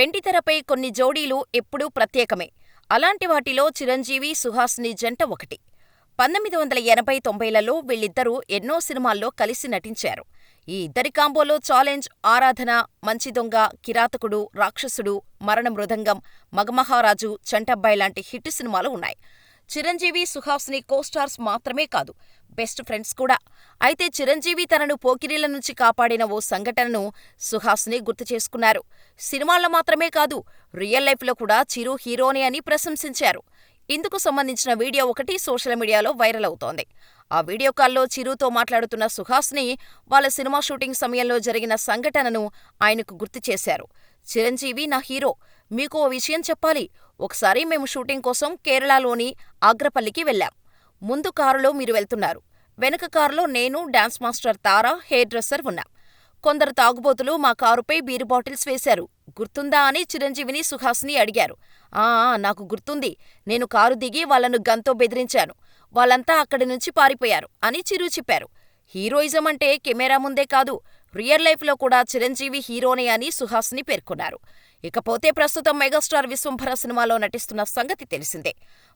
వెండితెరపై కొన్ని జోడీలు ఎప్పుడూ ప్రత్యేకమే. అలాంటి వాటిలో చిరంజీవి, సుహాసిని జంట ఒకటి. పంతొమ్మిది వందల ఎనభై తొంభైలలో వీళ్ళిద్దరూ ఎన్నో సినిమాల్లో కలిసి నటించారు. ఈ ఇద్దరి కాంబోలో ఛాలెంజ్, ఆరాధన, మంచి దొంగ, కిరాతకుడు, రాక్షసుడు, మరణ మృదంగం, మగమహారాజు, చంటబ్బాయ్ లాంటి హిట్ సినిమాలు ఉన్నాయి. చిరంజీవి, సుహాస్ని కోస్టార్స్ మాత్రమే కాదు, బెస్ట్ ఫ్రెండ్స్ కూడా. అయితే చిరంజీవి తనను పోకిరీల నుంచి కాపాడిన ఓ సంఘటనను సుహాస్ని గుర్తు చేసుకున్నారు. సినిమాల్లో మాత్రమే కాదు, రియల్ లైఫ్లో కూడా చిరు హీరోనే అని ప్రశంసించారు. ఇందుకు సంబంధించిన వీడియో ఒకటి సోషల్ మీడియాలో వైరల్ అవుతోంది. ఆ వీడియో కాల్లో చిరుతో మాట్లాడుతున్న సుహాస్ని వాళ్ళ సినిమా షూటింగ్ సమయంలో జరిగిన సంఘటనను ఆయనకు గుర్తు చేశారు. చిరంజీవి నా హీరో. మీకు ఓ విషయం చెప్పాలి. ఒకసారి మేము షూటింగ్ కోసం కేరళలోని ఆగ్రపల్లికి వెళ్ళాం. ముందు కారులో మీరు వెళ్తున్నారు. వెనక కారులో నేను, dance master Tara, hairdresser ఉన్నాం. కొందరు తాగుబోతులు మా కారుపై బీరు బాటిల్స్ వేశారు. గుర్తుందా అని చిరంజీవిని సుహాస్ని అడిగారు. ఆ నాకు గుర్తుంది. నేను కారు దిగి వాళ్ళను గన్తో బెదిరించాను. వాళ్ళంతా అక్కడి నుంచి పారిపోయారు అని చిరు చెప్పారు. హీరోయిజం అంటే కెమెరా ముందే కాదు, రియల్ లైఫ్లో కూడా చిరంజీవి హీరోనే అని సుహాస్ని పేర్కొన్నారు. ఇకపోతే ప్రస్తుతం మెగాస్టార్ విశ్వంభర సినిమాలో నటిస్తున్న సంగతి తెలిసిందే.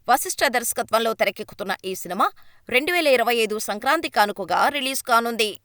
వశిష్ఠ దర్శకత్వంలో తెరకెక్కుతున్న ఈ సినిమా రెండువేల ఇరవై ఐదు సంక్రాంతి కానుకగా రిలీజ్ కానుంది.